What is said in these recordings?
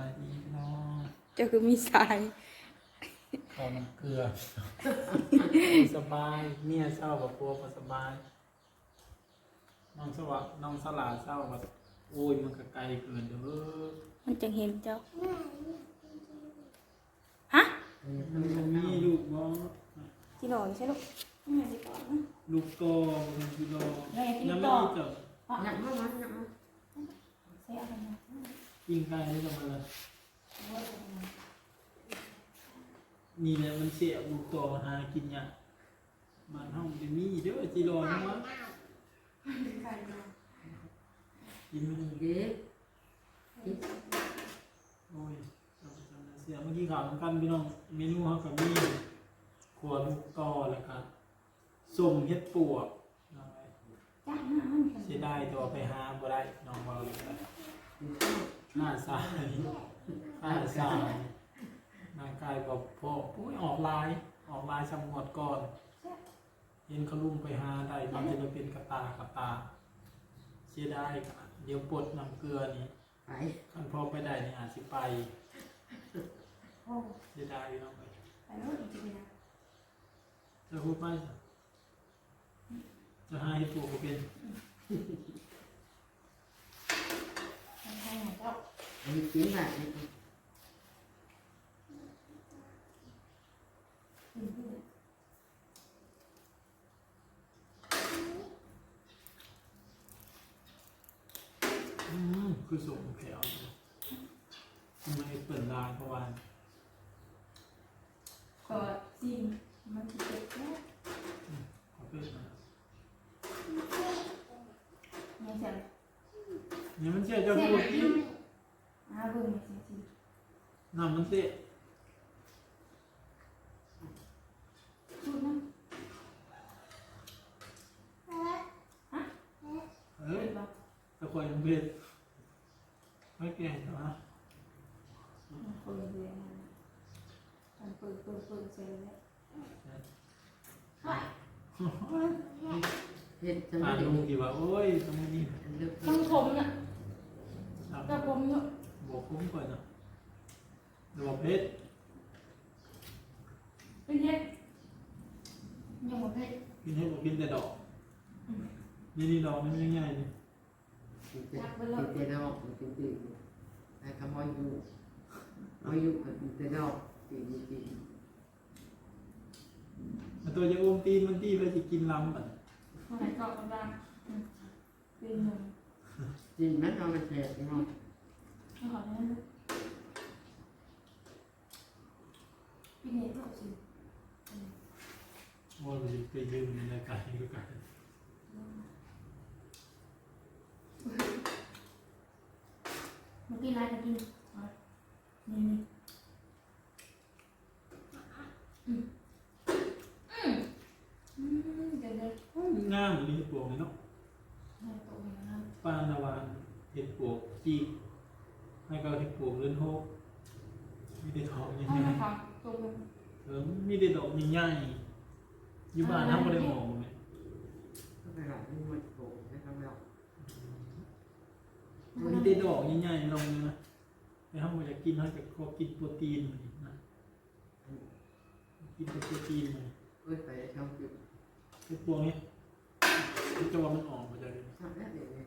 ายดีพี่น้องเจ้าคือมีสายข้าวน้ำเกลือ สบายเมียเศร้ากับพัวก็สบาย น้องสวัสดน้องสลาเศร้าแบบโอ้ยมันก็ไกลเกินเด้อมันจังเห็นเจ้าฮะมันบ่มีลูกบ่จีโน่ใช่ลูกแม่ดีกว่านะลูกโตมันกิโลแม่กินยังต่ไม่อได้จับหนักมากมั้ย หนักมากใส่อะไรนะปิ้งไก่ได้จังเลยนี่แหละมันเสียลูกโตหากินยากมันห้องจะมีเด้อจิโร่นะวะกินไม่ได้เด็กโอ้ยเราไปทำอะไรเสียเมื่อกี้ข่าวสำคัญพี่น้องเมนูเขากับมีขวลูกต่อแล้วครับส้มเฮ็ดปวกน้องไอ้จ้าหน้ามันเสียดายตัวไปหาบ่ได้น้องเบาเลยครับ หน้าสายหน้าสายร่างกายแบบพอปุ้ยออกลาย ออกลายสำงวดก่อนเห็นเขาลุ่มไปหาได้มันจะเป็นกระตากระตา เสียดายครับเดี๋ยวปลดน้ำเกลือนี่ไปคันพอไปได้นี่อาจสิไปโอ้เสียดายน้องไปไปแล้วจริงๆนะจะพูดไหมจะหาให้ตัวก็เป็น ปิดร้านเพราะว่าก็จริงมันจะเจ็บแค่ขอเปิดมายังเสียเนี่ยมันเชื่อเจ้าพูดที่อ่าเบิ่งยังเสียจริงน้ำมันเตะพูดนะเอ้ยเห็นปะตะคอยยังเบ็ดไม่แก่ใช่ไหมมันคนเรียนนะมันเปิดเปิดเปิดเสร็จแล้วเห็ดจังอ่านเลยลุงกี่ว่าโอ้ยตรงนี้เลือกต้องผมน่ะครับแต่ผมเนาะ บอกคุ้มก่อนนะเดี๋ยวบอกเพชรเป็นเฮ็ดยังบ่เฮ็ดกินให้บอกกินแต่ดอก นี่นี่ดอกมันยังไงนี่กินแต่กินแต่ดอกกินแต่ไอ้ขโมยอยู่มอยอยู่กับกินแต่ดอกกินกินมันตัวจะอุ้มตีนมันตีไปจะกินลำอะมันไหนก็กำลังอืมเป็นหนึ่งกินมันเอามันแฉะเนาะไม่ ขอได้นะพี่เนยก็สิว่าเราจะไปยืมในรายการนี้กันเมื่อกี้นายจะกินอะนี่นี่อืมอืมอืมเดี๋ยวเดี๋ยวง่ามมีเห็ดปวกเลยเนาะให้โตอย่างนั้นป้านาวานเห็ดปวกจี กให้ก็เห็ดปวกเลื่อนโฮกมีแต่ทองยังให้ไงนะครับตรงเลยเออมีแต่ดอกใหญ่ๆอยู่บ้านทำไม่ได้หมองเลยก็ไปหลายที่มันโผล่นะครับเรามีแต่ดอกใหญ่ๆลงเลยนะแต่ถ้าเราอยากกินเราจะขอกินโปรตีนมันนะกินโปรตีนมันเอ้ยไปช่องกินเห็ดปวกนี้ที่จะว่ามันออกมาจากไหนทำได้เดี๋ยวนี้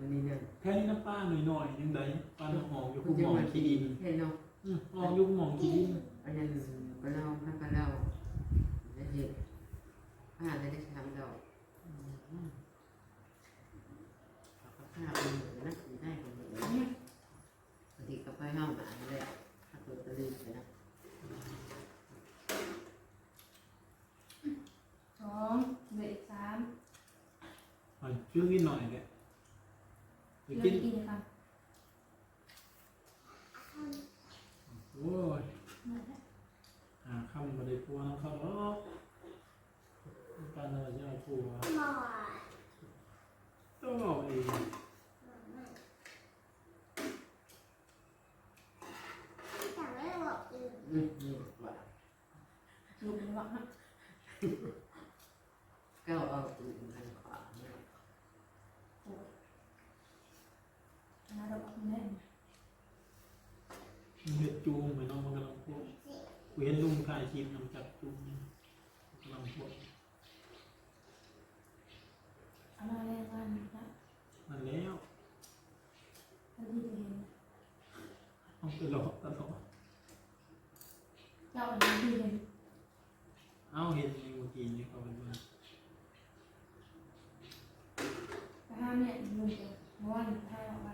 มันนี่เนี่ยแค่นี้น้ำป้าหน่อยๆยังไงป้าน้ำหอมอยู่คุคู่ณหจะมองมาขี้กิดินนแค่เนาะอืมออกอยู่หมองขี้ดินอันนั้นก็เล่าพักก็เล่าได้เห็นผ้าได้ได้ทำดอกผ้าเป็นเหมือนนะสีได้เป็นเหมือนนี่บางทีก็ไปห้องอ่านเลยถ้าตัวตะลึงไปนะสองเหลืออีกสามอะช่วยกินหน่อยเนี่ยไป เหลือ กิน อีกนะครับ โอ้ยหาคำบริปัวน้ำเขาหรอกการอะไรจะเอาปัวต้องบอกเองอืมนี่ว่าลูกนี่บอกฮะก็เอาอื่นกันขวาเนี่ยโอ้ยนะเราบอกแม่เห็ดจูงไปน้องมันกำลังพวก กูเห็นลุงถ่ายคลิปนำจับจูงกำลังพวกเอามาแรงวันนะมันแล้วถ้าที่เห็นเอาไปหลอกตลอดเจ้าอันนี้ดีเลยเอาเห็นในเมื่อกี้นี่เขาเป็นว่าแต่ห้ามเนี่ยมึงจะม้วนให้ออกไป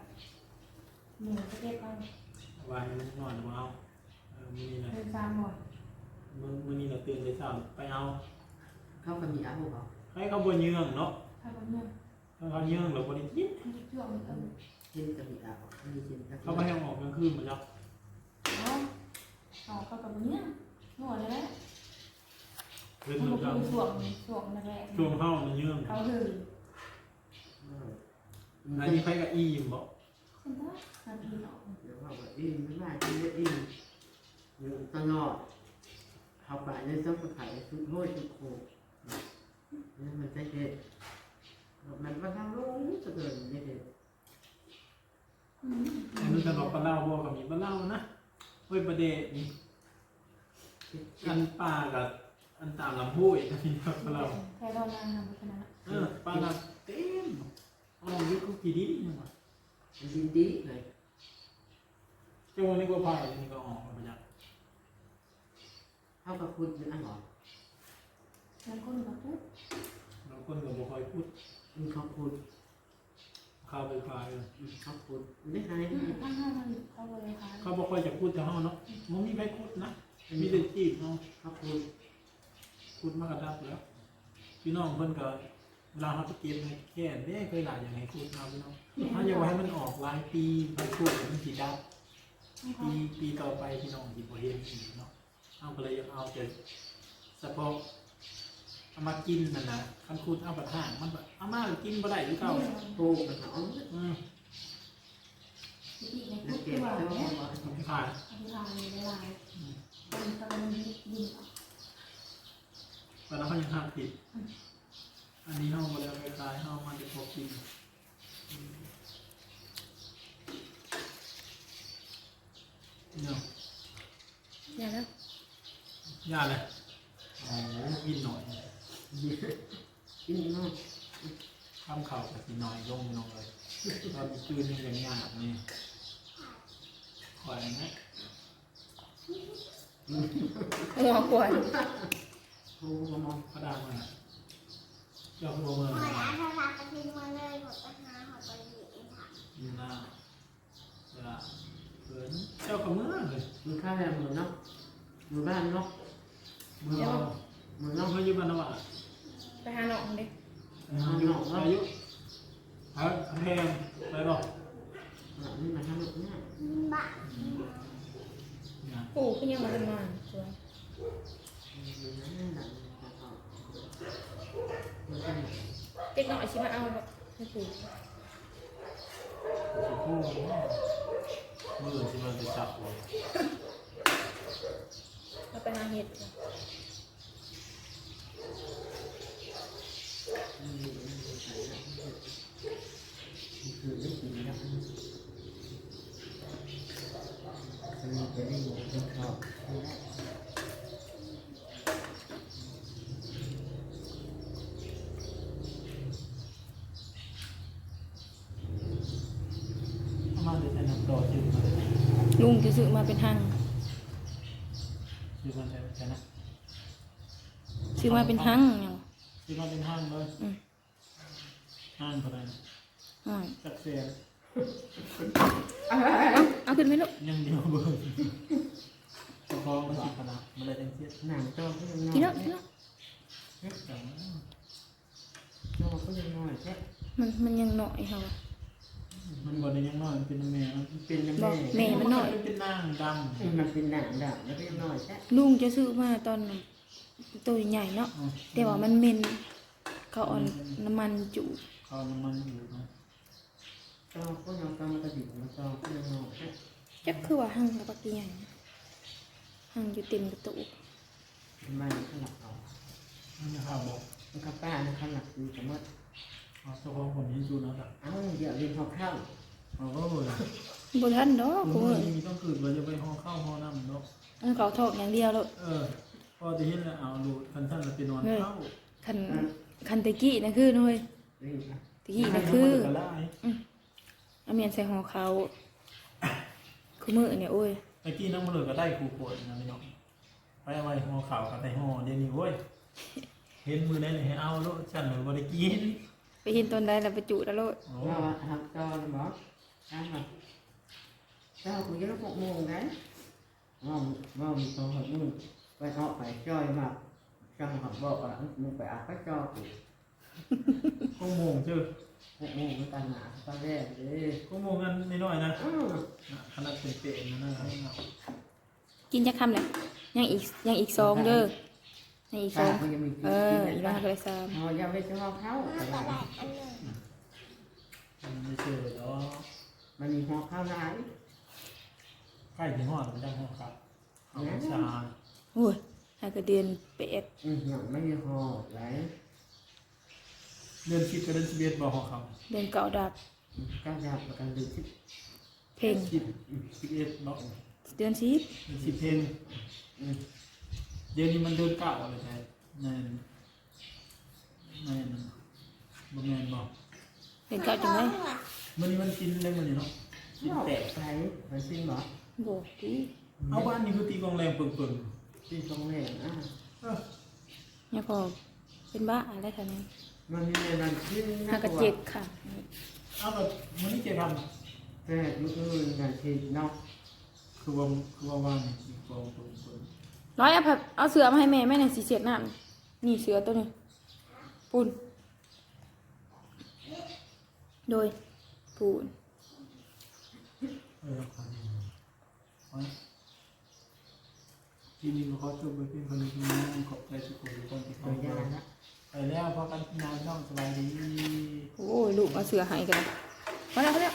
หนูจะเก็บไปวายมันนอนว่าเอาเออมือ นี้นะเป็นสามหมดมือมือนี้นะตื่นแต่เช้าไปเอาเขาก็มีอาบุเขาให้เขาบนเยื่องเนาะถ้าวันเนี่ยถ้าเขาเยื่องหรือบริจิตที่ช่วงเออเช่นก็มีอาบุมีเช่นก็เขาไม่ให้ออกกลางคืนมาจ้ะเอาออกก็กับวันเนี่ยหนวดเลยแหละเพื่อนมันมันก็จะคือส่วงส่วงนั่นแหละช่วงเข้ามันเยื่องเขาคืออันนี้ใครกับอีมบอกคุณตานาทีเนาะ เดี๋ยวว่าว่าอินไม่ว่าที่จะอินอยู่ ตลอดเขาไปเนี่ยต้องขายชุดโห้ชุดโคนี่มันจะเด็ดมันก็ทำรู้จะเกินนี่เด็ดอันนี้จะบอกปลาเล่าบอกกับมีปลาเล่านะเฮ้ยประเดะนี่อันปลากับอันตามลำห้วยอันนี้ครับปลาเล่าแค่เรานานทำขนาเออปลาเล่าเต็มเอายุคกุกี่ดีนี่หว่ามันดินดีเลยเจ้าวันนี้ก็พายนนี้ก็ออก เขาก็พูดอยู่อันหรอแล้วคนก็ปุ๊บแล้วคนก็บ่ค่อยพูดมันเขาพูดข้าวไปพายเลยเขาพูดไม่หายอืมข้างห้างมันเขาบริหารเขาบ่ค่อยจะพูดจะเฮาเนาะมันมีใครพูดนะมีแต่จีบเนาะเขาพูดพูดมากระดับแล้วพี่น้องเพิ่นก็เวลาเขาไปเก็บแค่เด้เคยหลายอย่างให้พูดมาพี่น้องถ้าอยากให้มันออกหลายปีไปพูดมันสิดับ ปีปีต่อไปพี่น้องสิบ่เห็นอีกเนาะ เอาก็เลยอาเอาแต่เฉพาะเอามากินนั่นนะคันคูดเอาไปทางมันแบบเอามากินบ่ได้หรือเก่าพูดมันเขาอืมที่ในทุกเก็บว่าเสื้อเนี่ยผ้าไม่ขายอธิษฐานในลายมันกำลังยิงตอนนั้นเขายังห้ามผิด อันนี้ห้องบ่ได้เอาไปขายห้องมันจะพอกินอืมเนาะอย่าแล้ว ยาเลยอ๋อกินหน่อยกินเนาะข้ามเข่ากับสีน้อยลงลงเลยตอนคืนนี่ยังยากนี่คอยนะหัวปวดโอ้โหมองพระดามาเจ้าพระเมืองหอยอาทาทากระทิงมาเลยหมดปัญหาหอยไปหยิบเองค่ะยินหน้าเวลาเขินเจ้ากับเมืองเลยมือข้าวแบบมือเนาะมือบ้านเนาะเมืองมือน้อเนาะ งเขาอยู่บ้านนวะไปหาหนองดิอายุอายุฮะแพงไปบอกนี่มันทำแบบนี้บ้าเนี่ยปู่ก็ยังมาทำงานสวยนั่นแหละมันเป็นเด็กหน่อยชิมาเอาแบบให้ปู่โอ้โหมือที่มันจะจับ เราไปหาเห็ดคือได้กินหางเห็ดลุงจะซื้อมาเป็นหัง จืดมันจะใช้นะ ซื้อมาเป็นหังอย่างจืดมาเป็นห้างเลยอืมห้างเท่าไหร่อ่าจักเสียเอาเอาขึ้นไหมลูกยังเดียวเบอร์เฉพาะมันสิขนาดมันเลยจังเสียหนังโตก็ยังน้อยกินแล้วกินแล้วจังโตก็ยังน้อยแค่มันมันยังหน่อยค่ะวะมันบ่ได้ยังน้อยมันเป็นแม่มันเป็นแม่บอกแม่มันน้อยเป็นนางดำ มันเป็นหนังดำแล้วก็ยังน้อยแค่ลุงจะซื้อมาตอน ตัวใหญ่เนาะแต่ว่ามันเหม็นเขาเอ่อนน้ำมันจุเขาน้ำมันอยู่เนาะโตก็ยังโตกระดิ่งมันโตก็ยังน้อยแค่จักคือว่าหังกับปากใหญ่หังอยู่เต็มกระตุกมันขลักเอามันจะข้าวบอกมันก็ป้ามันขลักอยู่สมมติเอาเฉพาะคนที่อยู่เนาะแบบเอ้าเดี๋ยวเรียนพอเข้าเอาก็เลยนบ่ทันดอกคุกูณมื้อมีต้องคืนว่าจะไปห่อข้าวห่อน้ำเนาะมันเขาทอกอย่างเดียวแล้วเออ พอจะเห็นแล้วเอาดูคันท่านเราไปนอนเฮ้ยเข้าคันคันตะกี้นะคือน้อยนี่ตะกี้นะคือให้น้ำมันกระไล่เอาเมียนใส่ห่อเขาคือมื้อเนี่ยโอ้ยไอ้กี้น้ำมันเหลือก็ได้ครูโปรดนะพี่น้องไปเอาไว้ห่อข่าวกับไปห่อเดี๋ยวนี้เว้ยเห็นมือได้เลยให้เอาโลดฉันเลยบ่ได้กินไปเห็นตอนใดแล้วไปจุแล้วโลดโอ้ว่าทำจอนะบอกได้ไหมเจ้าคุยกันหกโมงได้ว่าว่ามีตัวหกโมง ไปเอาไปจอยมาช่างเขาบอกว่ามึงไปอาบไปจอกูก็โมงเจ้อหกโมงกันหนาตอนแรกเลยก็โมงกันน้อยๆนะอ้าวขนาดเป็นเตะนะนะกินจักคำเลยยังอีกยังอีกสองเด้อยังอีกสตาองมันจะมีเอออีกบ้านก็เลยสามเอาอย่าไปชอบเขาแล้แต่วก็ว่าแดดอันหนึ่งมันไม่เชื่อหรอกมันมีหัวข้าวไหนใกล้ถึงหอดมันจะหอดครับเอาชาโอ้ยหากระเดือนเป็ดอืมยังไม่มีหอไหลเดือนสิบกับเดือนสิบเอ็ดบอกหอเขาเดือนเก่าดับก็จะประกันดูที่เพลงสิบสิบเอ็ดเนาะเดือนสิบเดือนสิบเพลงอืมเดี๋ยวนี้มันเดือนเก้าอะไรใช่แน่นแน่นบ่แม่นบอกเดือนเก่าจังไหมมันนี้มันกินเลยมันนี่เนาะกินแตกไปไปซิ่งหรอบอกดิเอาบ้านนี่คือตีกองแรงเปิ่งซิ่ งตรงแหล่งอะๆเออเนี่ยพอเป็นบ้าอะไรคะเนี่ยมันมีในนั้นขึ้นหากระเจ็ดค่ะเอาแบบมันนี่เจทแต่ลูกอื่นกันทีนอกำคือว่าคือว่าว่างตีกองเปิ่งเปิ่งร้อยเอาผักเอาเสือมาให้แม่แม่หน่อยสีเสียดน้ำนี่เสือตัวนี้ปูนโดยปูนเออครับเอา ทีนี้เราขอจบไปเพียงเท่านี้ขอบใจทุกคนทุกคนที่ตัเข้าวมาอยางนะไปแล้วพอกันนานน้องสบายดี โอ้ยลูกเอาเสือให้กันมาแล้วมาแล้ว